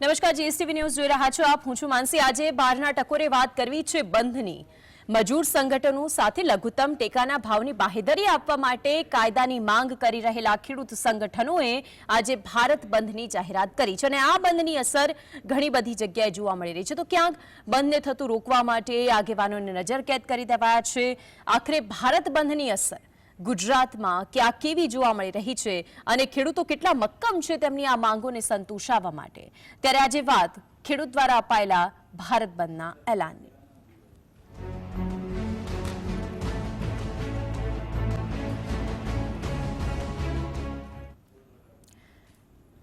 નમસ્કાર, GSTV news જોઈ રહ્યા છો આપ. હું છું માનસી. આજે બહારના ટકોરે વાત કરવી છે બંધની. મજૂર સંગઠનો સાથે લઘુત્તમ ટેકાના ભાવની બાહેધરી આપવા માટે કાયદાની માંગ કરી રહેલા ખેડૂત સંગઠનોએ આજે ભારત બંધની જાહેરાત કરી છે અને આ બંધની અસર ઘણી બધી જગ્યાએ જોવા મળી રહી છે. તો ક્યાંક બંધને થતું રોકવા માટે આગેવાનોને નજરકેદ કરી દેવાયા છે. આખરે ભારત બંધની અસર ગુજરાતમાં ક્યાં કેવી જોવા મળી રહી છે અને ખેડૂતો કેટલા મક્કમ છે તેમની આ માંગોને સંતોષાવવા માટે? ત્યારે આજે વાત ખેડૂત દ્વારા અપાયેલા ભારત બંધના એલાનની.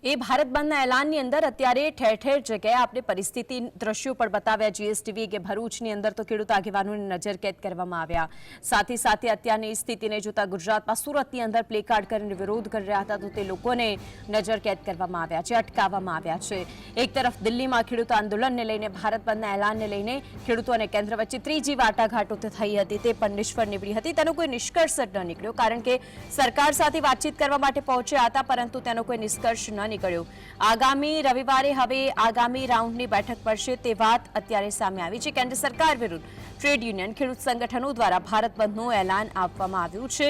એ ભારત બંધના એલાનની અંદર અત્યારે ઠેર ઠેર જગ્યાએ આપણે પરિસ્થિતિ દ્રશ્યો પણ બતાવ્યા. જીએસટીવી કે ભરૂચની અંદર તો ખેડૂત આગેવાનોને નજરકેદ કરવામાં આવ્યા. સાથે સાથે અત્યારની સ્થિતિને જોતા ગુજરાતમાં સુરતની અંદર પ્લેકાર્ડ કરીને વિરોધ કરી રહ્યા હતા તો તે લોકોને નજરકેદ કરવામાં આવ્યા છે, અટકાવવામાં આવ્યા છે. એક તરફ દિલ્હીમાં ખેડૂત આંદોલનને લઈને, ભારત બંધના એલાનને લઈને ખેડૂતો અને કેન્દ્ર વચ્ચે ત્રીજી વાટાઘાટો થઈ હતી. તે પણ નિષ્ફળ નીવડી હતી. તેનો કોઈ નિષ્કર્ષ ન નીકળ્યો, કારણ કે સરકાર સાથે વાતચીત કરવા માટે પહોંચ્યા હતા, પરંતુ તેનો કોઈ નિષ્કર્ષ ન નીકળ્યો. આગામી રવિવારે હવે આગામી રાઉન્ડની બેઠક પડશે તે વાત અત્યારે સામે આવી છે. કેન્દ્ર સરકાર વિરુદ્ધ ટ્રેડ યુનિયન ખેડૂત સંગઠનો દ્વારા ભારત બંધનું એલાન આપવામાં આવ્યું છે.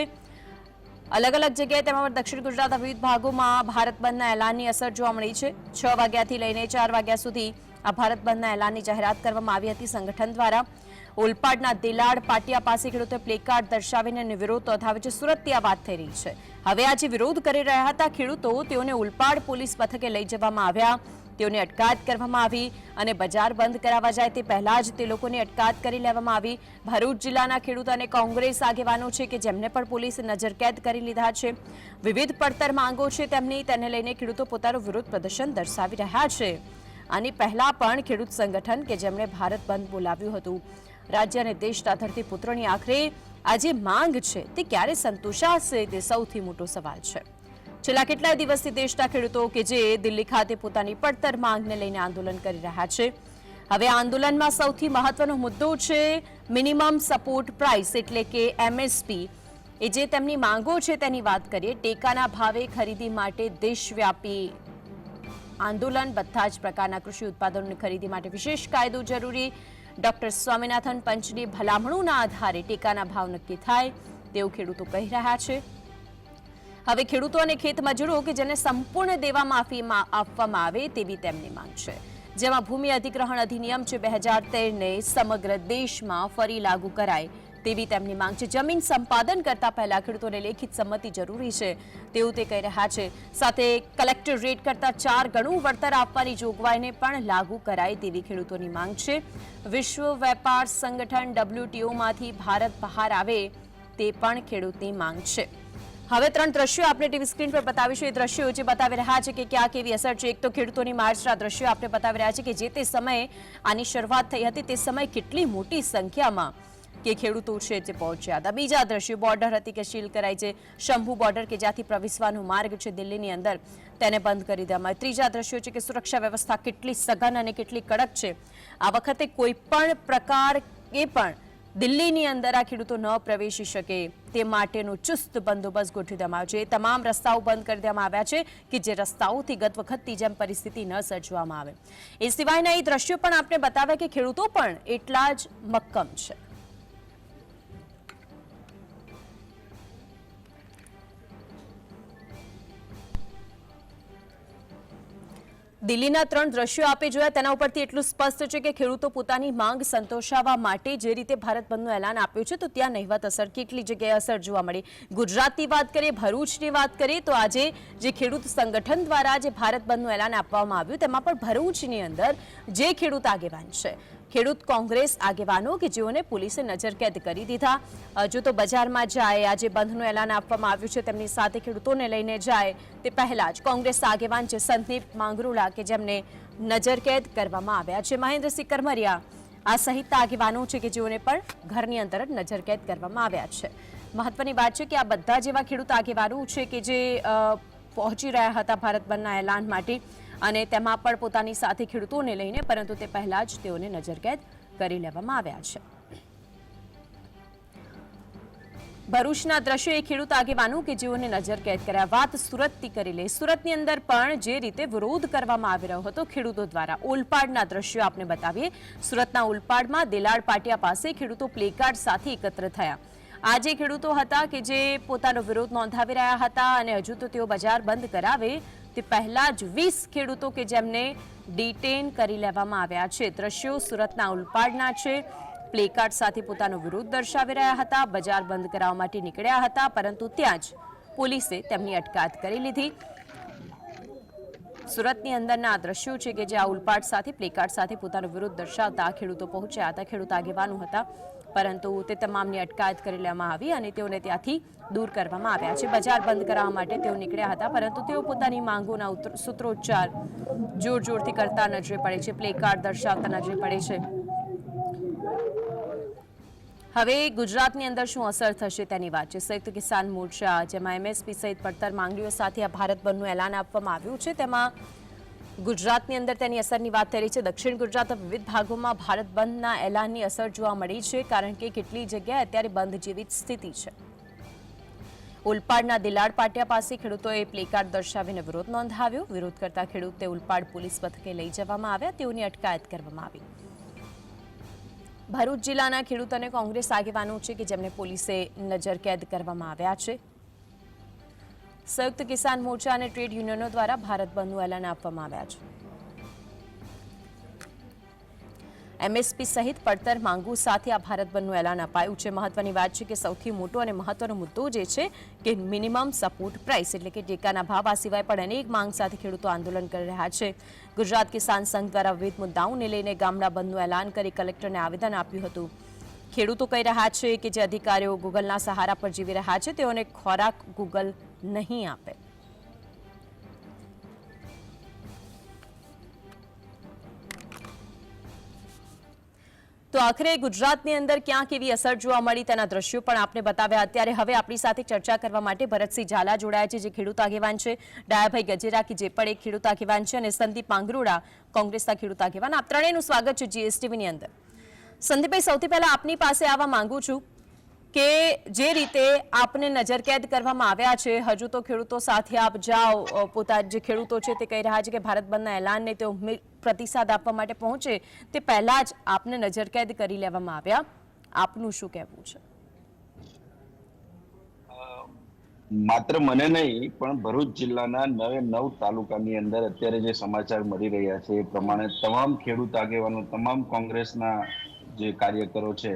અલગ અલગ જગ્યાએ તેમાં દક્ષિણ ગુજરાતના વિવિધ ભાગોમાં ભારત બંધના એલાનની અસર જોવા મળી છે. છ વાગ્યાથી લઈને ચાર વાગ્યા સુધી આ ભારત બંધના એલાનની જાહેરાત કરવામાં આવી હતી સંગઠન દ્વારા. ઓલપાડના દિલાડ પાટિયા પાસે ખેડૂતોએ પ્લેકાર્ડ દર્શાવીને વિરોધ નોંધાવ્યો છે. સુરતથી આ વાત થઈ રહી છે. હવે આજે વિરોધ કરી રહ્યા હતા ખેડૂતો, તેઓને ઓલપાડ પોલીસ મથકે લઈ જવામાં આવ્યા. તેઓને અટકાયત કરવામાં આવી અને બજાર બંધ કરાવવા જાય તે પહેલા જ તે લોકોની અટકાયત કરી લેવામાં આવી. ભરૂચ જિલ્લાના ખેડૂત અને કોંગ્રેસ આગેવાનો છે કે જેમને પણ પોલીસે નજરકેદ કરી લીધા છે. વિવિધ પડતર માંગો છે તેમની, તેને લઈને ખેડૂતો પોતાનું વિરોધ પ્રદર્શન દર્શાવી રહ્યા છે. આની પહેલા પણ ખેડૂત સંગઠન કે જેમણે ભારત બંધ બોલાવ્યું હતું. રાજ્ય અને દેશના ધરતીપુત્રોની આખરે આ જે માંગ છે, તે ક્યારે સંતોષાશે, તે સૌથી મોટો સવાલ છે. છેલ્લા કેટલાય દિવસથી દેશના ખેડૂતો કે જે દિલ્હી ખાતે પોતાની પડતર માંગને લઈને આંદોલન કરી રહ્યા છે. હવે આંદોલનમાં સૌથી મહત્વનો મુદ્દો છે, મિનિમમ સપોર્ટ પ્રાઇસ એટલે કે એમએસપી. એ જે તેમની માંગો છે, તેની વાત કરીએ, ટેકાના ભાવે ખરીદી માટે દેશવ્યાપી આંદોલન, બધા જ પ્રકારના કૃષિ ઉત્પાદનોની ખરીદી માટે વિશેષ કાયદો જરૂરી ડોક્ટર સ્વામિનાથન પંચની ભલામણોના આધારે ટેકાના ભાવ નક્કી થાય તેવું ખેડૂતો કહી રહ્યા છે. હવે ખેડૂતો અને ખેત મજૂરો કે જેને સંપૂર્ણ દેવા માફીમાં આપવામાં આવે તેવી તેમની માંગ છે. જેમાં ભૂમિ અધિગ્રહણ અધિનિયમ છે બે હજાર તેરને સમગ્ર દેશમાં ફરી લાગુ કરાય તેવી તેમની માંગ છે. જમીન સંપાદન કરતા પહેલા ખેડૂતોને લેખિત સંમતિ જરૂરી છે. તેવું તે કહી રહ્યા છે. સાથે કલેક્ટર રેટ કરતા ચાર ગણું વળતર આપવાની જોગવાઈને પણ લાગુ કરાય તેવી ખેડૂતોની માંગ છે. વિશ્વ વેપાર સંગઠન ડબ્લ્યુટીઓમાંથી ભારત બહાર આવે તે પણ ખેડૂતની માંગ છે. હવે ત્રણ દ્રશ્યો આપણે ટીવી સ્ક્રીન પર બતાવીશું. એ દ્રશ્યો જે બતાવી રહ્યા છે કે ક્યાં કેવી અસર છે. એક તો ખેડૂતોની માર્ચના દ્રશ્યો આપણે બતાવી રહ્યા છે કે જે તે સમયે આની શરૂઆત થઈ હતી, તે સમયે કેટલી મોટી સંખ્યામાં કે ખેડૂતો છે જે પહોંચ્યા હતા. બીજા દ્રશ્યો બોર્ડર હતી કે સીલ કરાઈ છે. શંભુ બોર્ડર કે જ્યાંથી પ્રવેશવાનો માર્ગ છે દિલ્હીની અંદર, તેને બંધ કરી દેવામાં. ત્રીજા દ્રશ્યો છે કે સુરક્ષા વ્યવસ્થા કેટલી સઘન અને કેટલી કડક છે. આ વખતે કોઈ પણ પ્રકાર એ પણ દિલ્હીની અંદર આ ખેડૂતો ન પ્રવેશી શકે તે માટેનો ચુસ્ત બંદોબસ્ત ગોઠવી દેવામાં આવ્યો છે. એ તમામ રસ્તાઓ બંધ કરી દેવામાં આવ્યા છે કે જે રસ્તાઓથી ગત વખતની જેમ પરિસ્થિતિ ન સર્જવામાં આવે. એ સિવાયના એ દ્રશ્યો પણ આપણે બતાવ્યા કે ખેડૂતો પણ એટલા જ મક્કમ છે. દિલ્હીના ત્રણ દ્રશ્યો આપે જોયા. તેના ઉપરથી એટલું સ્પષ્ટ છે કે ખેડૂતો પોતાની માંગ સંતોષાવવા માટે જે રીતે ભારત બંધનું એલાન આપ્યું છે, તો ત્યાં નહીવત અસર, કેટલી જગ્યાએ અસર જોવા મળી. ગુજરાતની વાત કરીએ, ભરૂચની વાત કરીએ, તો આજે જે ખેડૂત સંગઠન દ્વારા જે ભારત બંધનું એલાન આપવામાં આવ્યું, તેમાં પણ ભરૂચની અંદર જે ખેડૂત આગેવાન છે. ખેડૂત કોંગ્રેસ આગેવાનો કે જેઓને પોલીસે નજરકેદ કરી દીધા. જો તો બજારમાં જાય, આજે બંધનું એલાન આપવામાં આવ્યું છે, તેમની સાથે ખેડૂતોને લઈને જાય. તે પહેલાં જ કોંગ્રેસ આગેવાન છે, સંદીપ માંગરુલા, કે જેમને નજરકેદ કરવામાં આવ્યા છે. મહેન્દ્રસિંહ કરમરિયા, આ સહિત આગેવાનો છે કે જેઓને પણ ઘરની અંદર જ નજરકેદ કરવામાં આવ્યા છે. મહત્વની વાત છે કે આ બધા જેવા ખેડૂત આગેવાનો છે કે જે પહોંચી રહ્યા હતા ભારત બંધના એલાન માટે. અને તેમાં પણ પોતાની સાથે ખેડૂતોને લઈને, પરંતુ તે પહેલા જ તેઓને નજરકેદ કરી લેવામાં આવ્યા છે. ભરૂચના દ્રશ્યો એ ખેડૂત આગેવાનો કે જેઓને નજર કેદ કર્યા વાત સુરતથી કરી લે. સુરતની અંદર પણ જે રીતે વિરોધ કરવામાં આવી રહ્યો હતો ખેડૂતો દ્વારા, ઓલપાડના દ્રશ્યો આપને બતાવીએ. સુરતના ઓલપાડમાં દેલાડ પાટિયા પાસે ખેડૂતો પ્લેકાર્ડ સાથે એકત્ર થયા. આજે ખેડૂતો હતા કે જે પોતાનો વિરોધ નોંધાવી રહ્યા હતા અને હજુ તો તેઓ બજાર બંધ કરાવે તે પહેલા જ વીસ ખેડૂતો કે જેમને ડિટેન કરી લેવામાં આવ્યા છે. દ્રશ્યો સુરતના ઉલપાડના છે. પ્લેકાર્ડ સાથે પોતાનો વિરોધ દર્શાવી રહ્યા હતા. બજાર બંધ કરાવવા માટે નીકળ્યા હતા, પરંતુ ત્યાં જ પોલીસે તેમની અટકાયત કરી લીધી. સુરતની અંદરના આ દ્રશ્યો છે કે જે આ ઉલપાડ સાથે, પ્લેકાર્ડ સાથે પોતાનો વિરોધ દર્શાવતા ખેડૂતો પહોંચ્યા હતા. ખેડૂત આગેવાનો હતા. પરંતુ તે તમામની અટકાયત કરી લેવામાં આવી અને તેઓને ત્યાંથી દૂર કરવામાં આવ્યા છે. બજાર બંધ કરાવવા માટે તેઓ નીકળ્યા હતા, પરંતુ તેઓ પોતાની માંગોના સૂત્રોચ્ચાર જોર જોરથી કરતા નજરે પડે છે, પ્લેકાર્ડ દર્શાવતા નજરે પડે છે. હવે ગુજરાતની અંદર શું અસર થશે તેની વાત છે. સંયુક્ત કિસાન મોરચા, જેમાં એમએસપી સહિત પડતર માંગણીઓ સાથે આ ભારત બંધનું એલાન આપવામાં આવ્યું છે. તેમાં ગુજરાતની અંદર તેની અસરની વાત રહી છે. દક્ષિણ ગુજરાતના વિવિધ ભાગોમાં ભારત બંધના એલાનની અસર જોવા મળી છે, કારણ કે કેટલી જગ્યાએ અત્યારે બંધ જેવી સ્થિતિ છે. ઉલપાડના દિલાડ પાટિયા પાસે ખેડૂતોએ પ્લેકાર્ડ દર્શાવીને વિરોધ નોંધાવ્યો. વિરોધ કરતા ખેડૂતે ઉલપાડ પોલીસ મથકે લઈ જવામાં આવ્યા. તેઓની અટકાયત કરવામાં આવી. ભરૂચ જિલ્લાના ખેડૂત અને કોંગ્રેસ આગેવાનો છે કે જેમને પોલીસે નજરકેદ કરવામાં આવ્યા છે. સંયુક્ત કિસાન મોરચા અને ટ્રેડ યુનિયનો દ્વારા ભારત બંધનું એલાન આપવામાં આવ્યા છે. એમએસપી સહિત પડતર માંગુ સાથે આ ભારત બંધનું એલાન અપાયું છે. મહત્વની વાત છે કે સૌથી મોટો અને મહત્વનો મુદ્દો જે છે કે મિનિમમ સપોર્ટ પ્રાઇસ એટલે કે ટેકાના ભાવ, આ સિવાય પણ અનેક માંગ સાથે ખેડૂતો આંદોલન કરી રહ્યા છે. ગુજરાત કિસાન સંઘ દ્વારા વિવિધ મુદ્દાઓને લઈને ગામડા બંધનું એલાન કરી કલેક્ટરને આવેદન આપ્યું હતું. ખેડૂતો કહી રહ્યા છે કે જે અધિકારીઓ ગૂગલના સહારા પર જીવી રહ્યા છે, તેઓને ખોરાક ગૂગલ નહીં આપે તો આખરે ગુજરાતની અંદર ક્યાં કેવી અસર જોવા મળી તેના દ્રશ્યો પણ આપને બતાવ્યા અત્યારે હવે આપણી સાથે ચર્ચા કરવા માટે ભરતસિંહ ઝાલા જોડાયા છે જે ખેડૂત આગેવાન છે ડાયાભાઈ ગજેરા કે જે પણ એક ખેડૂત આગેવાન છે અને સંદીપ પાંગરોડા કોંગ્રેસના ખેડૂત આગેવાન આપ ત્રણેયનું સ્વાગત છે જીએસટીવીની અંદર સંદીપભાઈ સૌથી પહેલા આપની પાસે આવવા માંગુ છું। કે જે રીતે આપને નજરકેદ કરવામાં આવ્યા છે, હજુ તો ખેડૂતો સાથે આપ જાઓ પોતા જે ખેડૂતો છે તે કહી રહ્યા છે કે ભારત બંધના એલાનને તેઓ પ્રતિસાદ આપવા માટે પહોંચે, તે પહેલા જ આપને નજરકેદ કરી લેવામાં આવ્યા. આપનું શું કહેવું છે? માત્ર મને નહીં, પણ ભરૂચ જિલ્લાના નવે નવ તાલુકાની અંદર અત્યારે જે સમાચાર મળી રહ્યા છે એ પ્રમાણે તમામ ખેડૂત આગેવાનો, તમામ કોંગ્રેસના જે કાર્યકરો છે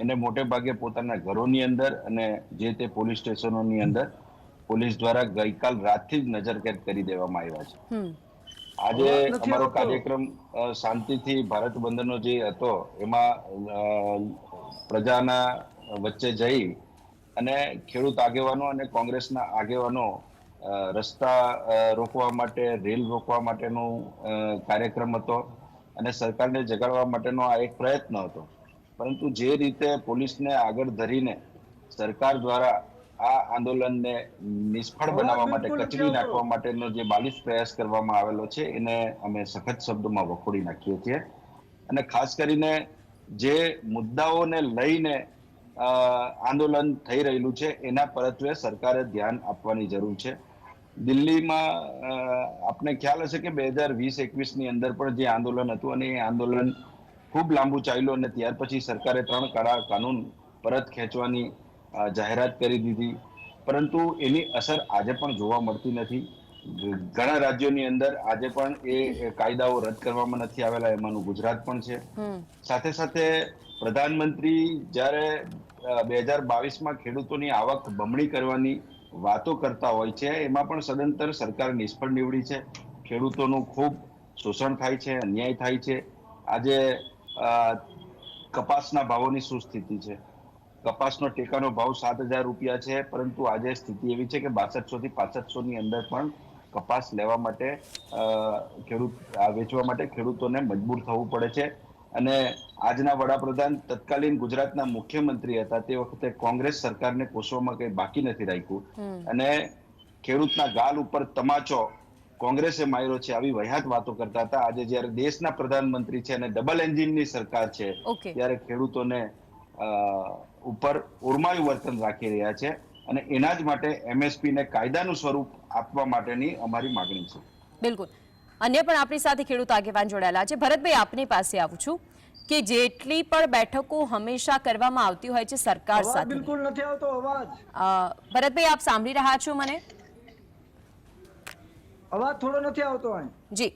એને મોટે ભાગે પોતાના ઘરોની અંદર અને જે તે પોલીસ સ્ટેશનોની અંદર પોલીસ દ્વારા ગઈકાલ રાતથી જ નજરકેદ કરી દેવામાં આવ્યા છે. આજે અમારો કાર્યક્રમ શાંતિથી ભારત બંધનો જે હતો એમાં પ્રજાના વચ્ચે જઈ અને ખેડૂત આગેવાનો અને કોંગ્રેસના આગેવાનો રસ્તા રોકવા માટે રેલ રોકવા માટેનો કાર્યક્રમ હતો અને સરકારને જગાડવા માટેનો આ એક પ્રયત્ન હતો. પરંતુ જે રીતે પોલીસને આગળ ધરીને સરકાર દ્વારા આ આંદોલનને નિષ્ફળ બનાવવા માટે કચડી નાખવા માટેનો જે બાલિશ પ્રયાસ કરવામાં આવેલો છે એને અમે સખત શબ્દોમાં વખોડી નાખીએ છીએ. અને ખાસ કરીને જે મુદ્દાઓને લઈને આંદોલન થઈ રહેલું છે એના પરત્વે સરકારે ધ્યાન આપવાની જરૂર છે. દિલ્હીમાં આપને ખ્યાલ હશે કે બે હજાર વીસ એકવીસની અંદર પણ જે આંદોલન હતું અને એ આંદોલન ખૂબ લાંબુ ચાલ્યું અને ત્યાર પછી સરકારે ત્રણ કાળા કાનૂન પરત ખેંચવાની જાહેરાત કરી દીધી. પરંતુ એની અસર આજે પણ જોવા મળતી નથી. ઘણા રાજ્યોની અંદર આજે પણ એ કાયદાઓ રદ કરવામાં નથી આવેલા એમાંનું ગુજરાત પણ છે. સાથે સાથે પ્રધાનમંત્રી જ્યારે બે હજાર બાવીસમાં ખેડૂતોની આવક બમણી કરવાની વાતો કરતા હોય છે એમાં પણ સદંતર સરકાર નિષ્ફળ નીવડી છે. ખેડૂતોનું ખૂબ શોષણ થાય છે અન્યાય થાય છે. આજે કપાસના ભાવોની શું સ્થિતિ છે? કપાસનો ટેકાનો ભાવ સાત હજાર રૂપિયા છે પરંતુ આજે સ્થિતિ એવી છે કે બાસઠસો થી પાસઠસો ની અંદર પણ કપાસ લેવા માટે ખેડૂત વેચવા માટે ખેડૂતોને મજબૂર થવું પડે છે. અને આજના વડાપ્રધાન તત્કાલીન ગુજરાતના મુખ્યમંત્રી હતા તે વખતે કોંગ્રેસ સરકારને કોસવામાં કંઈ બાકી નથી રાખ્યું. અને ખેડૂતના ગાલ ઉપર તમાચો કોંગ્રેસે માર્યો છે આવી વહ્યાત વાતો કરતા હતા. આજે જ્યારે દેશના પ્રધાનમંત્રી છે અને ડબલ એન્જિનની સરકાર છે ત્યારે ખેડૂતોને ઉપર ઉર્માયું વર્તન રાખી રહ્યા છે અને એના જ માટે એમએસપી ને કાયદાનું સ્વરૂપ આપવા માટેની અમારી માગણી છે. બિલકુલ. અન્ય પણ આપણી સાથે ખેડૂત આગેવાન જોડાયેલા છે. ભરતભાઈ આપની પાસે આવું છું કે જેટલી પણ બેઠકો હંમેશા કરવામાં આવતી હોય છે સરકાર સાથે. બિલકુલ નથી આવતો અવાજ. ભરતભાઈ આપ સાંભળી રહ્યા છો મને? અવાજ થોડો નથી આવતો જી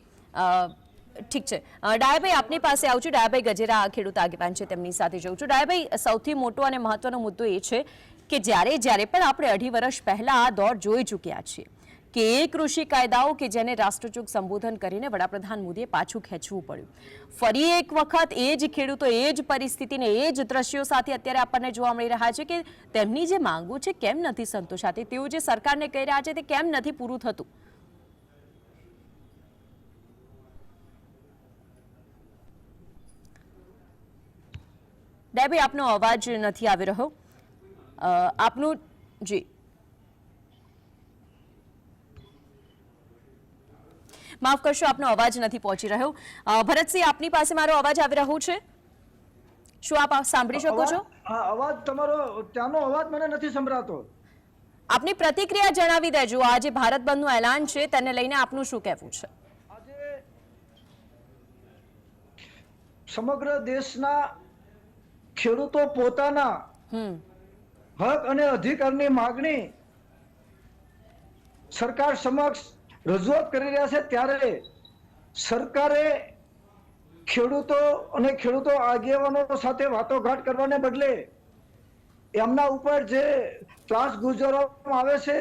ઠીક છે. ડાયાભાઈ, આપની પાસે આવું છું. ડાયાભાઈ ગજેરા ખેડૂત આગેવાન છે, તેમની સાથે જઉં છું. ડાયાભાઈ, સૌથી મોટો અને મહત્વનો મુદ્દો એ છે કે જ્યારે જ્યારે પણ આપણે અઢી વર્ષ પહેલા આ દોર જોઈ ચૂક્યા છીએ કે એ કૃષિ કાયદાઓ કે જેને રાષ્ટ્રચૂક સંબોધન કરીને વડાપ્રધાન મોદીએ પાછું ખેંચવું પડ્યું. ફરી એક વખત એ જ ખેડૂતો, એ જ પરિસ્થિતિને, એ જ દ્રશ્યો સાથે અત્યારે આપણને જોવા મળી રહ્યા છે કે તેમની જે માંગો છે, કેમ નથી સંતોષાતી? તેઓ જે સરકારને કહી રહ્યા છે, તે કેમ નથી પૂરું થતું? ડેબી આપનો અવાજ નથી આવી રહ્યો. આપનું જી. માફ કરશો આપનો અવાજ નથી પહોંચી રહ્યો. ભરતસિંહ આપની પાસે મારો અવાજ આવી રહ્યો છે? શું આપ સાંભળી શકો છો? અવાજ- હા અવાજ તમારો ત્યાંનો અવાજ મને નથી સંભળાતો. આપની પ્રતિક્રિયા જણાવી દેજો. આ જે ભારત બંધનું એલાન છે તેને લઈને આપનું શું કહેવું છે? સમગ્ર દેશના ખેડૂતો પોતાના હક અને અધિકારની માગણી સરકાર સમક્ષ રજૂઆત કરી રહ્યા છે ત્યારે સરકારે ખેડૂતો અને ખેડૂતો આગેવાનો સાથે વાતોઘાટ કરવાને બદલે એમના ઉપર જે ત્રાસ ગુજારવામાં આવે છે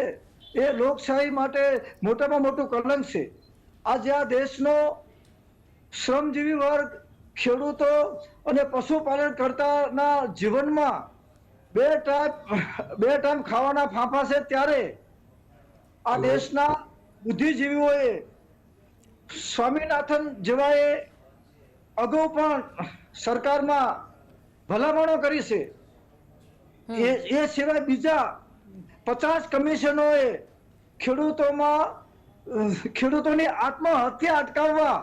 એ લોકશાહી માટે મોટામાં મોટું કલંક છે. આજે આ દેશનો શ્રમજીવી વર્ગ ખેડૂતો અને પશુપાલન કરતાના જીવનમાં બે ટાઈમ બે ટાઈમ ખાવાના ફાંફા છે ત્યારે આ દેશના બુદ્ધિજીવીઓએ સ્વામિનાથન જેવાએ અગાઉ પણ સરકારમાં ભલામણો કરી છે. એ એ સિવાય બીજા પચાસ કમિશનોએ ખેડૂતોમાં ખેડૂતોની આત્મહત્યા અટકાવવા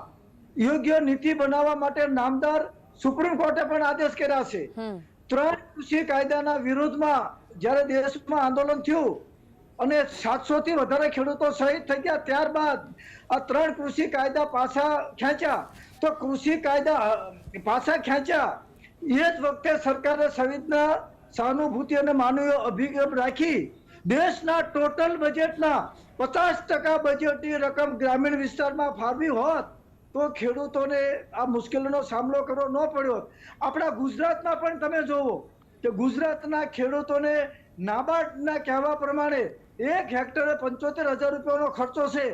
યોગ્ય નીતિ બનાવવા માટે નામદાર સુપ્રીમ કોર્ટે પણ આદેશ કર્યા છે. ત્રણ કૃષિ કાયદાના વિરોધમાં જ્યારે દેશમાં આંદોલન થયું અને સાતસો થી વધારે ખેડૂતો શહીદ થઈ ગયા ત્યારબાદ આ ત્રણ કૃષિ કાયદા પાછા ખેંચ્યા. તો કૃષિ કાયદા પાછા ખેંચ્યા. એ જ વખતે સરકારે સંવેદના સહાનુભૂતિ અને માનવીય અભિગમ રાખી. દેશના ટોટલ બજેટના પચાસ ટકા બજેટની રકમ ગ્રામીણ વિસ્તારમાં ફાળવી હોત તો ખેડૂતોને આ મુશ્કેલીનો સામનો કરવો ન પડ્યો. આપણા ગુજરાતમાં પણ તમે જોવો કે ગુજરાતના ખેડૂતોને નાબાર્ડના કહેવા પ્રમાણે એક હેક્ટરે પંચોતેર હજાર રૂપિયાનો ખર્ચો છે.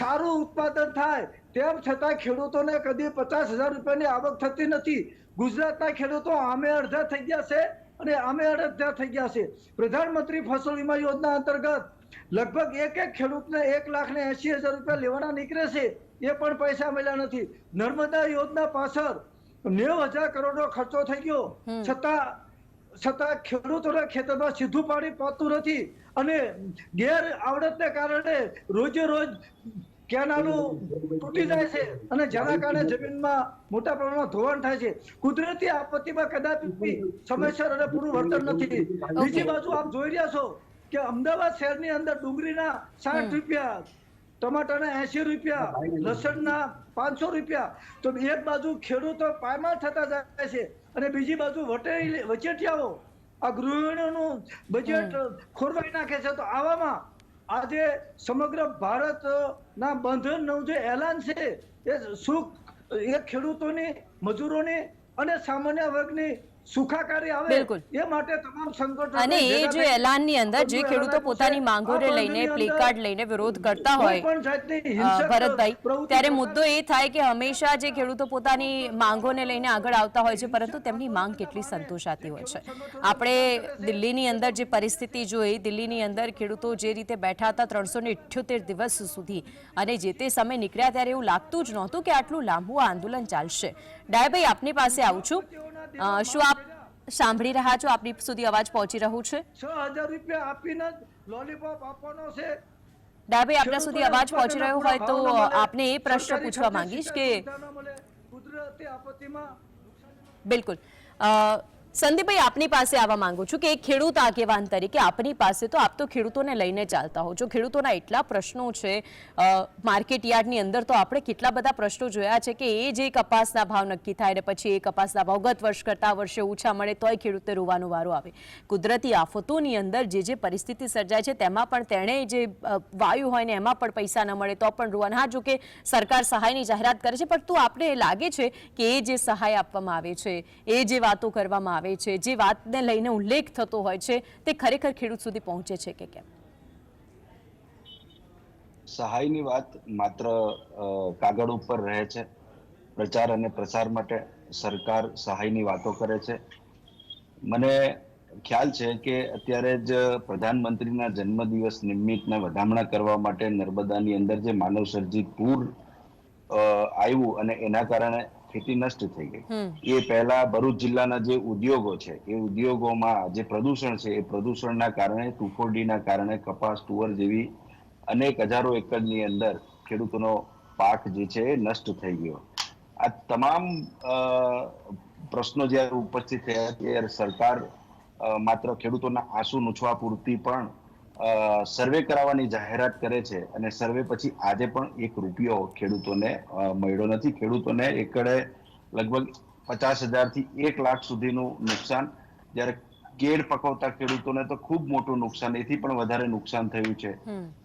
સારું ઉત્પાદન થાય તેમ છતાં ખેડૂતોને કદી પચાસ હજાર રૂપિયાની આવક થતી નથી. ગુજરાતના ખેડૂતો આમે અડધા થઈ ગયા છે અને આમે અડધા થઈ ગયા છે. પ્રધાનમંત્રી ફસલ વીમા યોજના અંતર્ગત લગભગ એક એક ખેડૂતને એક લાખ ને એસી હજાર રૂપિયા લેવાના નીકળે છે. એ પણ પૈસા મળ્યા નથી. નર્મદા યોજના પાછળ નેવ હજાર કરોડનો ખર્ચો થઈ ગયો. છતાં છતાં ખેડૂતોના ખેતરમાં સીધું પાણી પહોંચતું નથી અને ગેર આવડતને કારણે રોજે રોજ કેનાલો તૂટી જાય છે અને જેના કારણે જમીનમાં મોટા પ્રમાણમાં ધોવાણ થાય છે. કુદરતી આપત્તિમાં કદાચ સમયસર અને પૂરું વળતર નથી. બીજી બાજુ આપ જોઈ રહ્યા છો કે અમદાવાદ શહેરની અંદર ડુંગળીના સાઠ રૂપિયા ટમાટાના એસી રૂપિયા લસણના પાંચસો રૂપિયા. તો એક બાજુ ખેડૂતો પાયમાલ થતા જાય છે અને બીજી બાજુ વટે વચેટિયાઓ આ ગૃહિણીઓનું બજેટ ખોરવાઈ નાખે છે. તો આવામાં આજે સમગ્ર ભારતના બંધનનું જે એલાન છે એ સુખ એ ખેડૂતોની મજૂરોની અને સામાન્ય વર્ગની સુખાકારી આવે એ માટે તમામ સંગઠનો અને એ જે એલાનની અંદર જે ખેડૂતો પોતાની માંગોને લઈને બંધની પ્લે અંદર કાર્ડ લઈને વિરોધ કરતા હોય ભરતભાઈ ત્યારે મુદ્દો એ થાય કે હંમેશા જે ખેડૂતો પોતાની માંગોને લઈને આગળ આવતા હોય છે પરંતુ તેમની માંગ કેટલી સંતોષાતી હોય છે. આપણે દિલ્હીની અંદર જે પરિસ્થિતિ જોઈ દિલ્હીની અંદર ખેડૂતો જે રીતે બેઠા હતા ત્રણસો ને દિવસ સુધી અને જે તે સમય નીકળ્યા ત્યારે એવું લાગતું જ નહોતું કે આટલું લાંબુ આંદોલન ચાલશે. ડાયાભાઈ આપની પાસે આવું છું. શું આપ સાંભળી રહ્યા છો? આપની સુધી અવાજ પહોંચી રહ્યું છે? છ હજાર રૂપિયા આપીને લોલીપોપ આપવાનો છે. ડાબે આપના સુધી અવાજ પહોંચી રહ્યો હોય તો આપને એ પ્રશ્ન પૂછવા માંગીશ કે કુદરતી આપત્તિમાં બિલકુલ. અ, સંદીપભાઈ, આપની પાસે આવવા માંગુ છું કે એક ખેડૂત આગેવાન તરીકે આપની પાસે તો આપ તો ખેડૂતોને લઈને ચાલતા હો. છો ખેડૂતોના એટલા પ્રશ્નો છે માર્કેટ યાર્ડની અંદર તો આપણે કેટલા બધા પ્રશ્નો જોયા છે કે એ જે કપાસના ભાવ નક્કી થાય ને પછી એ કપાસના ભાવ ગત વર્ષ કરતાં વર્ષે ઓછા મળે તોય ખેડૂતે રોવાનો વારો આવે. કુદરતી આફતોની અંદર જે જે પરિસ્થિતિ સર્જાય છે તેમાં પણ તેણે જે વાયુ હોય ને એમાં પણ પૈસા ન મળે તો પણ રોવાના. હા, જો કે સરકાર સહાયની જાહેરાત કરે છે, પણ તું આપણે લાગે છે કે એ જે સહાય આપવામાં આવે છે, એ જે વાતો કરવામાં આવે છે. જે વાતને લઈને ઉલ્લેખ થતો હોય છે, તે ખરેખર ખેડૂત સુધી પહોંચે છે કે કેમ? સહાયની વાત માત્ર કાગળ ઉપર રહે છે. પ્રચાર અને પ્રસાર માટે સરકાર સહાયની વાતો કરે છે. મને ખ્યાલ છે કે અત્યારે જ પ્રધાનમંત્રીના જન્મદિવસ નિમિત્તને વધામણા કરવા માટે નર્મદાની અંદર જે માનવ સર્જિત પૂર આવ્યું અને એના કારણે ખેતી નષ્ટ થઈ ગઈ. એ પહેલા ભરૂચ જિલ્લાના જે ઉદ્યોગો છે એ ઉદ્યોગોમાં જે પ્રદૂષણ છે એ પ્રદૂષણના કારણે ટુફોડીના કારણે કપાસ તુવર જેવી અનેક હજારો એકરની અંદર ખેડૂતોનો પાક જે છે એ નષ્ટ થઈ ગયો. આ તમામ પ્રશ્નો જ્યારે ઉપસ્થિત થયા ત્યારે સરકાર માત્ર ખેડૂતોના આંસુ નૂછવા પૂરતી પણ સર્વે કરાવવાની જાહેરાત કરે છે અને સર્વે પછી આજે પણ એક રૂપિયો ખેડૂતોને મળ્યો નથી. ખેડૂતોને એકડે લગભગ પચાસ હજારથી એક લાખ સુધીનું નુકસાન. જ્યારે કેળ પકવતા ખેડૂતોને તો ખૂબ મોટું નુકસાન એથી પણ વધારે નુકસાન થયું છે.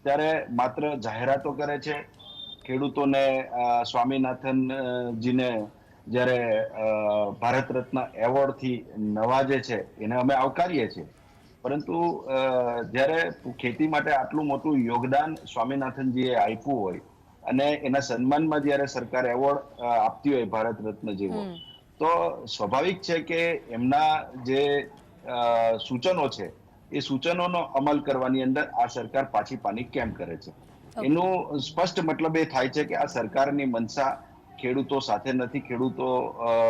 ત્યારે માત્ર જાહેરાતો કરે છે. ખેડૂતોને અ, સ્વામીનાથન જ્યારે ભારત રત્ન એવોર્ડથી નવાજે છે એને અમે આવકારીએ છીએ. પરંતુ જ્યારે ખેતી માટે આટલું મોટું યોગદાન સ્વામિનાથનજીએ આપ્યું હોય અને એના સન્માનમાં જ્યારે સરકાર એવોર્ડ આપતી હોય ભારત રત્ન જેવો તો સ્વાભાવિક છે કે એમના જે સૂચનો છે એ સૂચનોનો અમલ કરવાની અંદર આ સરકાર પાછી પાની કેમ કરે છે. એનું સ્પષ્ટ મતલબ એ થાય છે કે આ સરકારની મનસા ખેડૂતો સાથે નથી ખેડૂતો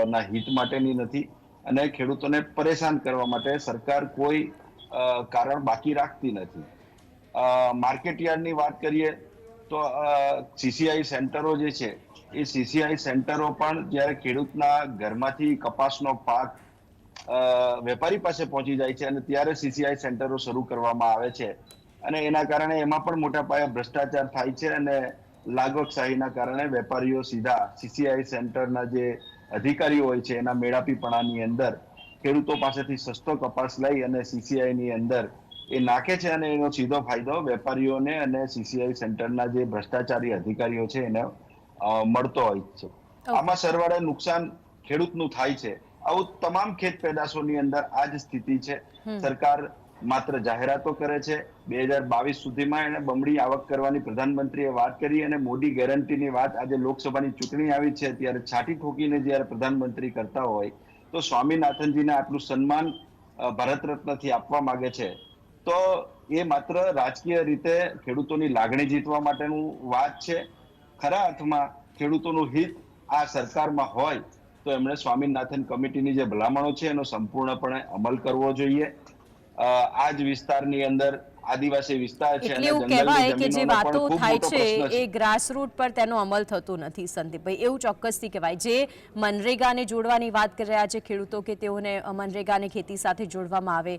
ના હિત માટેની નથી અને ખેડૂતોને પરેશાન કરવા માટે સરકાર કોઈ કારણ બાકી રાખતી નથી. માર્કેટ યાર્ડની વાત કરીએ તો સીસીઆઈ સેન્ટરો જે છે, એ સીસીઆઈ સેન્ટરો પણ જ્યારે ખેડૂતના ઘરમાંથી કપાસનો પાક વેપારી પાસે પહોંચી જાય છે અને ત્યારે સીસીઆઈ સેન્ટરો શરૂ કરવામાં આવે છે. અને એના કારણે એમાં પણ મોટા પાયે ભ્રષ્ટાચાર થાય છે અને લાગવકશાહીના કારણે વેપારીઓ સીધા સીસીઆઈ સેન્ટરના જે અધિકારીઓ હોય છે, એના મેળાપીપણાની અંદર ખેડૂતો પાસેથી સસ્તો કપાસ લઈ અને સીસીઆઈની અંદર એ નાખે છે અને એનો સીધો ફાયદો વેપારીઓને અને સીસીઆઈ સેન્ટરના જે ભ્રષ્ટાચારી અધિકારીઓ છે એને મળતો હોય છે આમાં સરવાળે નુકસાન ખેડૂતનું થાય છે આવું તમામ ખેત પેદાશોની અંદર આ જ સ્થિતિ છે સરકાર માત્ર જાહેરાતો કરે છે બે હજાર બાવીસ સુધીમાં એને બમણી આવક કરવાની પ્રધાનમંત્રીએ વાત કરી અને મોદી ગેરંટીની વાત આજે લોકસભાની ચૂંટણી આવી છે ત્યારે છાટી ઠોકીને જ્યારે પ્રધાનમંત્રી કરતા હોય તો સ્વામિનાથનજીને આટલું સન્માન ભારત રત્નથી આપવા માંગે છે. તો એ માત્ર રાજકીય રીતે ખેડૂતોની લાગણી જીતવા માટેનું વાત છે. ખરા અર્થમાં ખેડૂતોનું હિત આ સરકારમાં હોય તો એમણે સ્વામિનાથન કમિટીની જે ભલામણો છે એનો સંપૂર્ણપણે અમલ કરવો જોઈએ. આ જ વિસ્તારની અંદર આદિવાસી વિસ્તાર છે એટલે એવું કહેવાય કે જે વાતો થાય છે એ ગ્રાસરૂટ પર તેનો અમલ થતો નથી સંદીપભાઈ. એવું ચોક્કસથી કહેવાય. જે મનરેગાને જોડવાની વાત કરી રહ્યા છે ખેડૂતો કે તેઓને મનરેગાને ખેતી સાથે જોડવામાં આવે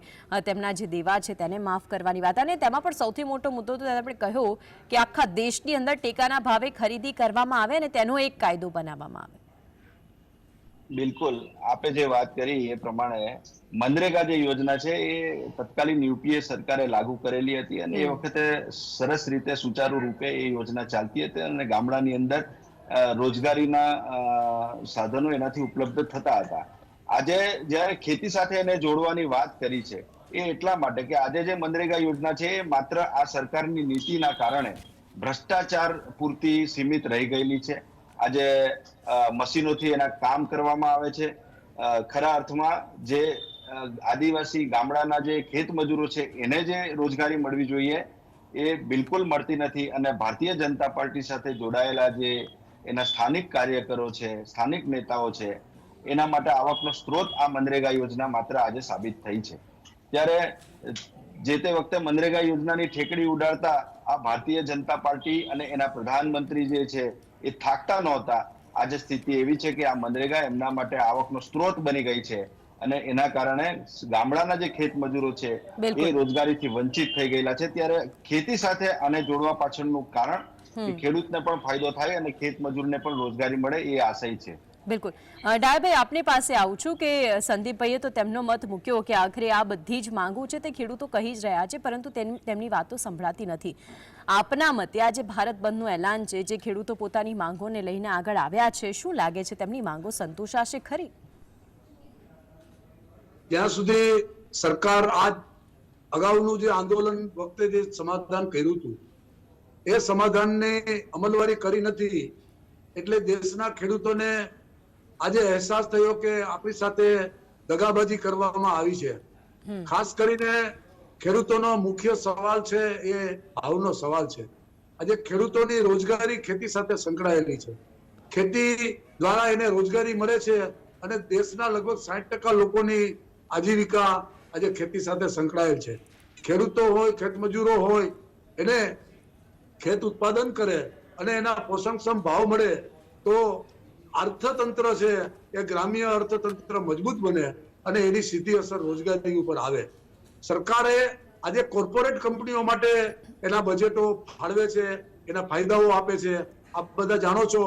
તેમના જે દેવા છે તેને માફ કરવાની વાત. અને તેમાં પણ સૌથી મોટો મુદ્દો તો આપણે કહ્યો કે આખા દેશની અંદર ટેકાના ભાવે ખરીદી કરવામાં આવે અને તેનો એક કાયદો બનાવવામાં આવે. બિલકુલ. આપે જે વાત કરી એ પ્રમાણે મનરેગા જે યોજના છે એ તત્કાલીન યુપીએ સરકારે લાગુ કરેલી હતી અને એ વખતે સરસ રીતે સુચારુ રૂપે એ યોજના ચાલતી હતી અને ગામડાની અંદર રોજગારીના સાધનો એનાથી ઉપલબ્ધ થતા હતા. આજે જ્યારે ખેતી સાથે એને જોડવાની વાત કરી છે એ એટલા માટે કે આજે જે મનરેગા યોજના છે એ માત્ર આ સરકારની નીતિના કારણે ભ્રષ્ટાચાર પૂરતી સીમિત રહી ગયેલી છે. આજે મશીનોથી એના કામ કરવામાં આવે છે. ખરા અર્થમાં જે આદિવાસી ગામડાના જે ખેત મજૂરો છે, એને જે રોજગારી મળવી જોઈએ, એ બિલકુલ મળતી નથી અને ભારતીય જનતા પાર્ટી સાથે જોડાયેલા જે એના સ્થાનિક કાર્યકરો છે, સ્થાનિક નેતાઓ છે, એના માટે આવકનો સ્ત્રોત આ મનરેગા યોજના માત્ર આજે સાબિત થઈ છે. ત્યારે, જે તે વખતે મનરેગા યોજનાની ઠેકડી ઉડાડતા આ ભારતીય જનતા પાર્ટી અને એના પ્રધાનમંત્રી જે છે એ થાકતા નહોતા. આજે સ્થિતિ એવી છે કે આ મનરેગા એમના માટે આવકનો સ્ત્રોત બની ગઈ છે અને એના કારણે ગામડાના જે ખેત મજૂરો છે એ રોજગારીથી વંચિત થઈ ગયેલા છે. ત્યારે ખેતી સાથે આને જોડવા પાછળનું કારણ કે ખેડૂતને પણ ફાયદો થાય અને ખેત મજૂરને પણ રોજગારી મળે એ આશય છે. બિલકુલ. ડાયાભાઈ આપની પાસે આવું છું કે સંદીપભાઈએ તો તેમનો મત મૂક્યો કે આખરે આ બધી જ માંગો છે તે ખેડૂતો કહી જ રહ્યા છે, પરંતુ તેમની વાતો સંભળાતી નથી. આપના મતે આ જે ભારત બંધનું એલાન છે, જે ખેડૂતો પોતાની માંગોને લઈને આગળ આવ્યા છે, શું લાગે છે તેમની માંગો સંતોષાશે ખરી? જ્યાં સુધી સરકાર આ અગાઉનું જે આંદોલન વખતે જે સમાધાન કર્યું હતું, એ સમાધાનને અમલવારી કરી નથી, એટલે દેશના ખેડૂતોને આજે અહેસાસ થયો કે આપણી સાથે દગાબાજી કરવામાં આવી છે. ખાસ કરીને ખેડૂતોનો મુખ્ય સવાલ છે એ ભાવનો સવાલ છે. આજે ખેડૂતોની રોજગારી ખેતી સાથે સંકળાયેલી છે. ખેતી દ્વારા એને રોજગારી મળે છે અને દેશના લગભગ સાઠ ટકા લોકોની આજીવિકા આજે ખેતી સાથે સંકળાયેલ છે. ખેડૂતો હોય ખેતમજૂરો હોય એને ખેત ઉત્પાદન કરે અને એના પોષણક્ષમ ભાવ મળે તો અર્થતંત્ર છે, એ ગ્રામ્ય અર્થતંત્ર મજબૂત બને અને એની સીધી અસર રોજગારી ઉપર આવે. સરકારે આજે કોર્પોરેટ કંપનીઓ માટે એના બજેટો ફાળવે છે, એના ફાયદાઓ આપે છે. આપ બધા જાણો છો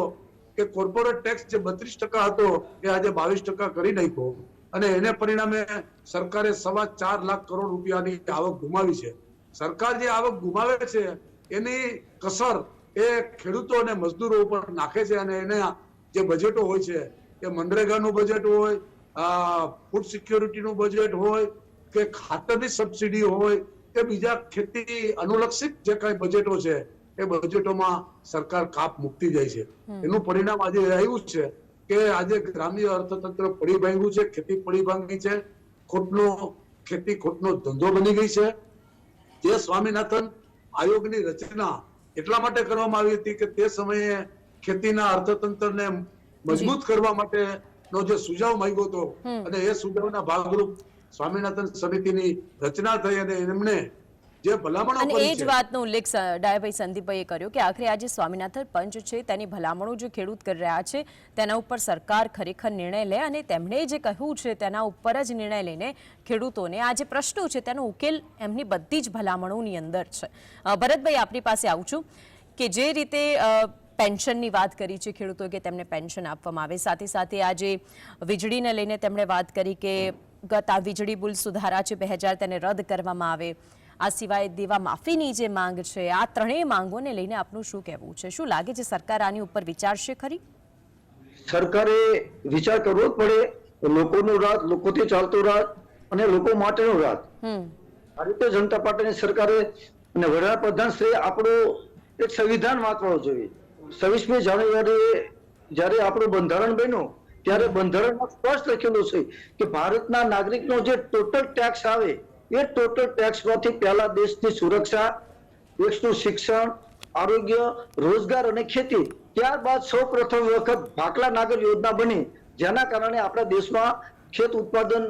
કે કોર્પોરેટ ટેક્સ જે બત્રીસ ટકા હતો, એ આજે બાવીસ ટકા કરી નાખ્યો. અને એને પરિણામે સરકારે સવા ચાર લાખ કરોડ રૂપિયાની આવક ગુમાવી છે. સરકાર જે આવક ગુમાવે છે, એની કસર એ ખેડૂતો અને મજદૂરો ઉપર નાખે છે અને એના જે બજેટો હોય છે એ મનરેગાનું બજેટ હોય ફૂડ સિક્યોરિટીનું બજેટ હોય કે ખાતરની સબસિડી હોય કે બીજા ખેતી અનુલક્ષિત જે કઈ બજેટો છે એ બજેટોમાં સરકાર કાપ મૂકતી જાય છે. એનું પરિણામ આજે આવ્યું છે કે આજે ગ્રામ્ય અર્થતંત્ર પડી ભાંગ્યું છે ખેતી પડી ભાંગી છે ખોટનો ખેતી ખોટનો ધંધો બની ગઈ છે. જે સ્વામિનાથન આયોગની રચના એટલા માટે કરવામાં આવી હતી કે તે સમયે ખેતીના અર્થતંત્રને મજબૂત કરવા માટેનો જે સુઝાવ માંગ્યો હતો અને એ સુઝાવના ભાગરૂપ સ્વામિનાથન સમિતિની રચના થઈ અને એમને જે ભલામણો અને એ જ વાતનો ઉલ્લેખ ડાયાભાઈ સંદીપભાઈએ કર્યો કે આખરે આજે સ્વામિનાથન પંચ છે તેની ભલામણો જે ખેડૂત કરી રહ્યા છે તેના ઉપર સરકાર ખરેખર નિર્ણય લે અને તેમણે જે કહ્યું છે તેના ઉપર જ નિર્ણય લઈને ખેડૂતોને આ જે પ્રશ્નો છે તેનો ઉકેલ એમની બધી જ ભલામણોની અંદર છે. ભરતભાઈ આપની પાસે આવું છું કે જે રીતે પેન્શનની વાત કરી છે ખેડૂતો કે તેમને પેન્શન આપવામાં આવે. સાથે સાથે આજે વીજળીને લઈને તેમણે વાત કરી કે ગત આ વીજળી બિલ સુધારા છે બે હજાર તેને રદ કરવામાં આવે. આ સિવાય દેવા માફીની જે માંગ છે આ ત્રણેય માંગોને લઈને આપનું શું કહેવું છે? શું લાગે છે સરકાર આની ઉપર વિચારશે ખરી? સરકારે વિચાર કરવો જ પડે લોકોનું રાત લોકોથી ચાલતું રાત અને લોકો માટેનું રાત હમ. ભારતીય જનતા પાર્ટીની સરકારે અને વડાપ્રધાન શ્રી આપણું એક સંવિધાન વાંચવું જોઈએ. છવ્વીસમી જાન્યુઆરીએ જ્યારે આપણું બંધારણ બન્યું ત્યારે બંધારણમાં સ્પષ્ટ લખેલું છે કે ભારતના નાગરિકનો જે ટોટલ ટેક્સ આવે એ ટોટલ ટેક્સમાંથી પહેલા દેશની સુરક્ષા દેશનું શિક્ષણ આરોગ્ય રોજગાર અને ખેતી ત્યારબાદ સૌ પ્રથમ વખત ભાકલા નાગર યોજના બની જેના કારણે આપણા દેશમાં ખેત ઉત્પાદન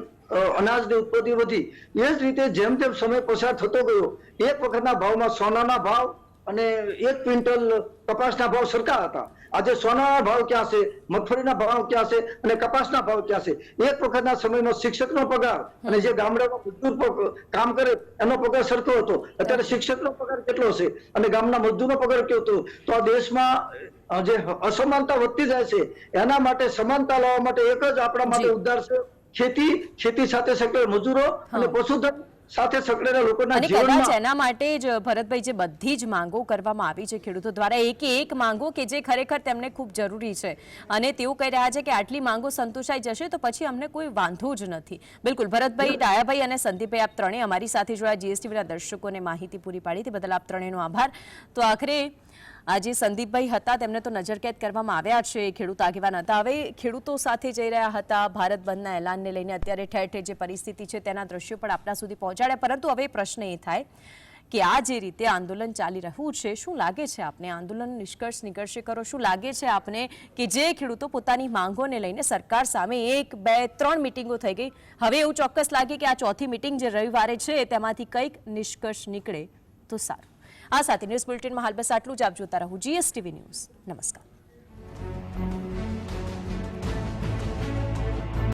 અનાજની ઉત્પત્તિ વધી. એ જ રીતે જેમ જેમ સમય પસાર થતો ગયો એક વખતના ભાવમાં સોનાના ભાવ અને એક ક્વિન્ટલ કપાસના ભાવ સરખા હતા. આજે સોનાના ભાવ ક્યાં છે મગફળીના ભાવ ક્યાં છે અને કપાસના ભાવ ક્યાં છે? એક વખતના સમયનો શિક્ષકનો પગાર અને જે ગામડામાં મજદૂર કામ કરે એનો પગાર સરખો હતો. અત્યારે શિક્ષકનો પગાર કેટલો છે અને ગામના મજદૂરનો પગાર કેવો હતો? તો આ દેશમાં જે અસમાનતા વધતી જાય છે એના માટે સમાનતા લાવવા માટે એક જ આપણા માટે ઉદ્ધાર છે ખેતી. ખેતી સાથે સંકળાયેલ મજૂરો અને પશુધન સાથે સંકળાયેલા લોકોના જીવનમાં એના માટે જ ભરતભાઈ જે બધી જ માંગો કરવામાં આવી છે ખેડૂતો દ્વારા એક એક માંગો કે જે ખરેખર તેમને ખૂબ જરૂરી છે. અને તેઓ કહી રહ્યા છે કે આટલી માંગો સંતોષાઈ જશે તો પછી અમને કોઈ વાંધો જ નથી. બિલકુલ ભરતભાઈ ડાયાભાઈ અને સંદીપભાઈ આપ ત્રણેય અમારી સાથે જોડાયા. જીએસટીવીના દર્શકોને માહિતી પૂરી પાડી તે બદલ આપ ત્રણેયનો આભાર. તો આખરે આજે સંદીપભાઈ હતા, તેમને તો નજરકેદ કરવામાં આવ્યા છે ખેડૂત આગેવાન હતા. હવે ખેડૂતો સાથે જઈ રહ્યા હતા, ભારત બંધના એલાનને લઈને અત્યારે ઠેર ઠેર જે પરિસ્થિતિ છે તેના દ્રશ્યો પણ આપણા સુધી પહોંચાડ્યા. પરંતુ હવે પ્રશ્ન એ થાય કે આ જે રીતે આંદોલન ચાલી રહ્યું છે, શું લાગે છે આપને? આંદોલન નિષ્કર્ષ નિકર્ષે કરો શું લાગે છે આપને કે જે ખેડૂતો પોતાની માંગોને લઈને સરકાર સામે એક, બે, ત્રણ મિટિંગો થઈ ગઈ? હવે એવું ચોક્કસ લાગે કે આ ચોથી મિટિંગ જે રવિવારે છે તેમાંથી કંઈક નિષ્કર્ષ નીકળે તો સારું. આ સાથે ન્યૂઝ બુલેટિનમાં હાલ બસ આટલું જ. આપ જોતા રહો જીએસટીવી ન્યૂઝ નમસ્કાર.